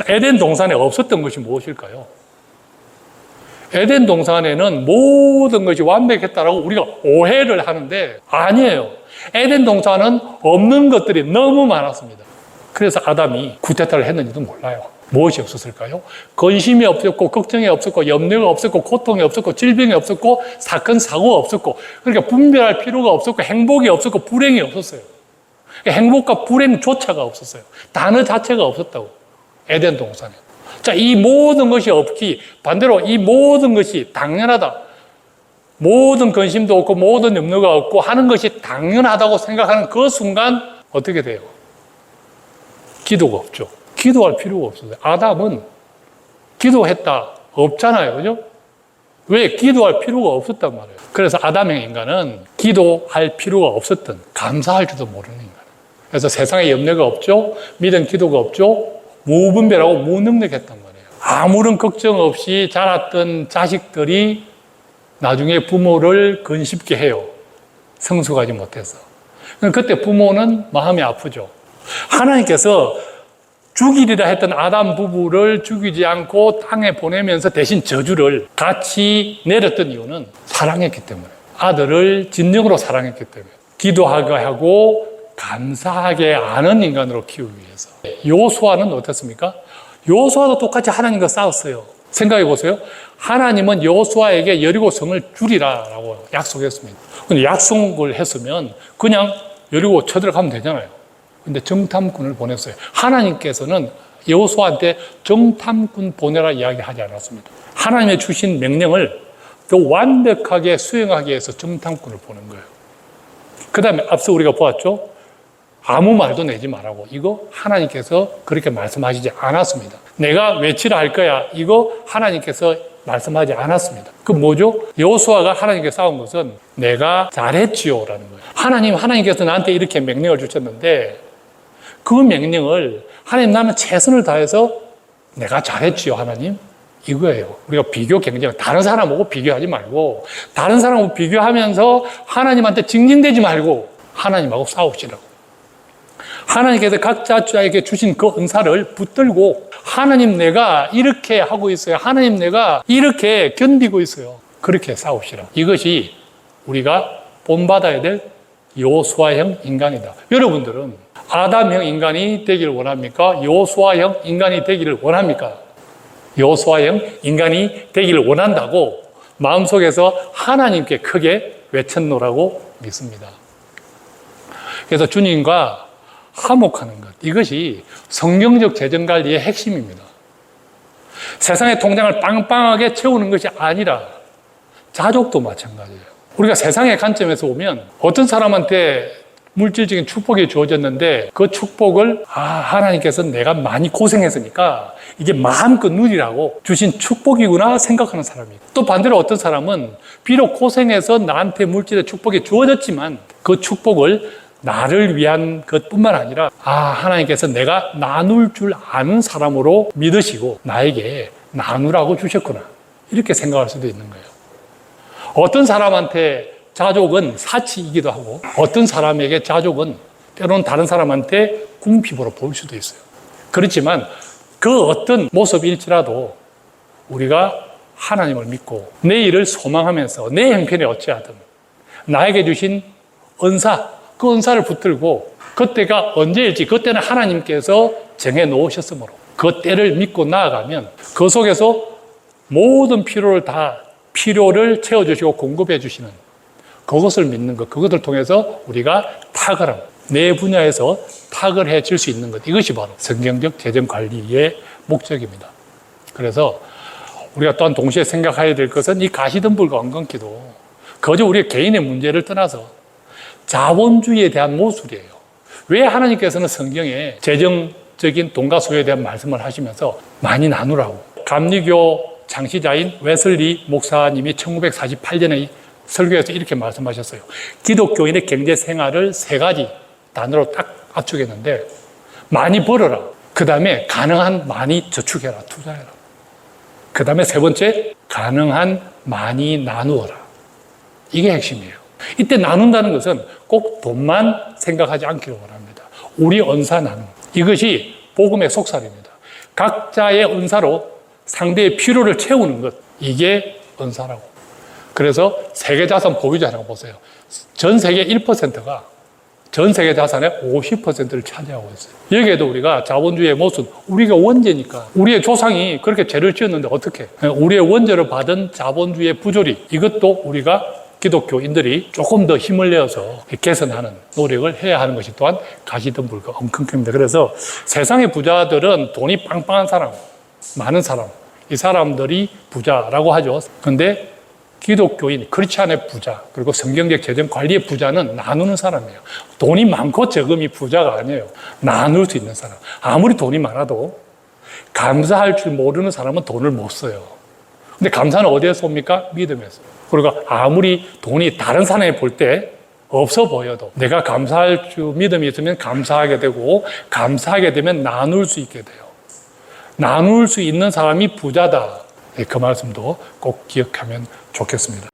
자, 에덴 동산에 없었던 것이 무엇일까요? 에덴 동산에는 모든 것이 완벽했다라고 우리가 오해를 하는데 아니에요. 에덴 동산은 없는 것들이 너무 많았습니다. 그래서 아담이 구태타를 했는지도 몰라요. 무엇이 없었을까요? 근심이 없었고, 걱정이 없었고, 염려가 없었고, 고통이 없었고, 질병이 없었고, 사건, 사고가 없었고, 그러니까 분별할 필요가 없었고, 행복이 없었고, 불행이 없었어요. 행복과 불행조차가 없었어요. 단어 자체가 없었다고. 에덴 동산에. 자, 이 모든 것이 없기, 반대로 이 모든 것이 당연하다. 모든 근심도 없고, 모든 염려가 없고, 하는 것이 당연하다고 생각하는 그 순간, 어떻게 돼요? 기도가 없죠. 기도할 필요가 없어요. 아담은 기도했다. 없잖아요. 그죠? 왜? 기도할 필요가 없었단 말이에요. 그래서 아담의 인간은 기도할 필요가 없었던, 감사할 줄도 모르는 인간. 그래서 세상에 염려가 없죠. 믿음 기도가 없죠. 무분별하고 무능력했단 말이에요. 아무런 걱정 없이 자랐던 자식들이 나중에 부모를 근심케 해요. 성숙하지 못해서. 그때 부모는 마음이 아프죠. 하나님께서 죽이리라 했던 아담 부부를 죽이지 않고 땅에 보내면서 대신 저주를 같이 내렸던 이유는 사랑했기 때문에. 아들을 진정으로 사랑했기 때문에. 기도하게 하고 감사하게 아는 인간으로 키우기 위해서. 요수아는 어땠습니까? 요수아도 똑같이 하나님과 싸웠어요. 생각해 보세요. 하나님은 요수아에게 여리고 성을 주리라라고 약속했습니다. 근데 약속을 했으면 그냥 여리고 쳐들어가면 되잖아요. 근데 정탐꾼을 보냈어요. 하나님께서는 여호수아한테 정탐꾼 보내라 이야기하지 않았습니다. 하나님의 주신 명령을 더 완벽하게 수행하기 위해서 정탐꾼을 보낸 거예요. 그 다음에 앞서 우리가 보았죠? 아무 말도 내지 말라고. 이거 하나님께서 그렇게 말씀하시지 않았습니다. 내가 외치라 할 거야. 이거 하나님께서 말씀하지 않았습니다. 그 뭐죠? 여호수아가 하나님께 싸운 것은 내가 잘했지요라는 거예요. 하나님 하나님께서 나한테 이렇게 명령을 주셨는데 그 명령을 하나님 나는 최선을 다해서 내가 잘했지요 하나님 이거예요. 우리가 비교 경쟁 다른 사람하고 비교하지 말고 다른 사람하고 비교하면서 하나님한테 징징대지 말고 하나님하고 싸우시라고. 하나님께서 각자에게 주신 그 은사를 붙들고 하나님 내가 이렇게 하고 있어요. 하나님 내가 이렇게 견디고 있어요. 그렇게 싸우시라. 이것이 우리가 본받아야 될 요수아형 인간이다. 여러분들은 아담형 인간이 되기를 원합니까? 요수아형 인간이 되기를 원합니까? 요수아형 인간이 되기를 원한다고 마음속에서 하나님께 크게 외쳤노라고 믿습니다. 그래서 주님과 화목하는 것. 이것이 성경적 재정 관리의 핵심입니다. 세상의 통장을 빵빵하게 채우는 것이 아니라 자족도 마찬가지예요. 우리가 세상의 관점에서 보면 어떤 사람한테 물질적인 축복이 주어졌는데 그 축복을 아 하나님께서 내가 많이 고생했으니까 이게 마음껏 누리라고 주신 축복이구나 생각하는 사람이 또 반대로 어떤 사람은 비록 고생해서 나한테 물질의 축복이 주어졌지만 그 축복을 나를 위한 것뿐만 아니라 아 하나님께서 내가 나눌 줄 아는 사람으로 믿으시고 나에게 나누라고 주셨구나 이렇게 생각할 수도 있는 거예요. 어떤 사람한테 자족은 사치이기도 하고 어떤 사람에게 자족은 때로는 다른 사람한테 궁핍으로 보일 수도 있어요. 그렇지만 그 어떤 모습일지라도 우리가 하나님을 믿고 내일을 소망하면서 내 형편이 어찌하든 나에게 주신 은사 그 은사를 붙들고 그때가 언제일지 그때는 하나님께서 정해 놓으셨으므로 그 때를 믿고 나아가면 그 속에서 모든 필요를 다 필요를 채워 주시고 공급해 주시는 그것을 믿는 것, 그것을 통해서 우리가 탁월함, 내 분야에서 탁월해질 수 있는 것, 이것이 바로 성경적 재정 관리의 목적입니다. 그래서 우리가 또한 동시에 생각해야 될 것은 이 가시덤불과 왕건기도 거저 우리 개인의 문제를 떠나서 자본주의에 대한 모술이에요. 왜 하나님께서는 성경에 재정적인 돈과 소유에 대한 말씀을 하시면서 많이 나누라고. 감리교 창시자인 웨슬리 목사님이 1948년에 설교에서 이렇게 말씀하셨어요. 기독교인의 경제 생활을 세 가지 단어로 딱 압축했는데 많이 벌어라. 그 다음에 가능한 많이 저축해라. 투자해라. 그 다음에 세 번째 가능한 많이 나누어라. 이게 핵심이에요. 이때 나눈다는 것은 꼭 돈만 생각하지 않기를 원합니다. 우리 언사 나눔. 이것이 복음의 속살입니다. 각자의 은사로 상대의 필요를 채우는 것. 이게 은사라고. 그래서 세계 자산 보유자라고 보세요. 전 세계 1%가 전 세계 자산의 50%를 차지하고 있어요. 여기에도 우리가 자본주의의 모순, 우리가 원죄니까 우리의 조상이 그렇게 죄를 지었는데 어떻게? 우리의 원죄를 받은 자본주의의 부조리 이것도 우리가 기독교인들이 조금 더 힘을 내어서 개선하는 노력을 해야 하는 것이 또한 가시덤불과 엄청납니다. 그래서 세상의 부자들은 돈이 빵빵한 사람, 많은 사람, 이 사람들이 부자라고 하죠. 근데 기독교인, 크리스찬의 부자, 그리고 성경적 재정 관리의 부자는 나누는 사람이에요. 돈이 많고 적음이 부자가 아니에요. 나눌 수 있는 사람. 아무리 돈이 많아도 감사할 줄 모르는 사람은 돈을 못 써요. 근데 감사는 어디에서 옵니까? 믿음에서. 그리고 아무리 돈이 다른 사람이 볼 때 없어 보여도 내가 감사할 줄 믿음이 있으면 감사하게 되고 감사하게 되면 나눌 수 있게 돼요. 나눌 수 있는 사람이 부자다. 네, 그 말씀도 꼭 기억하면 좋겠습니다.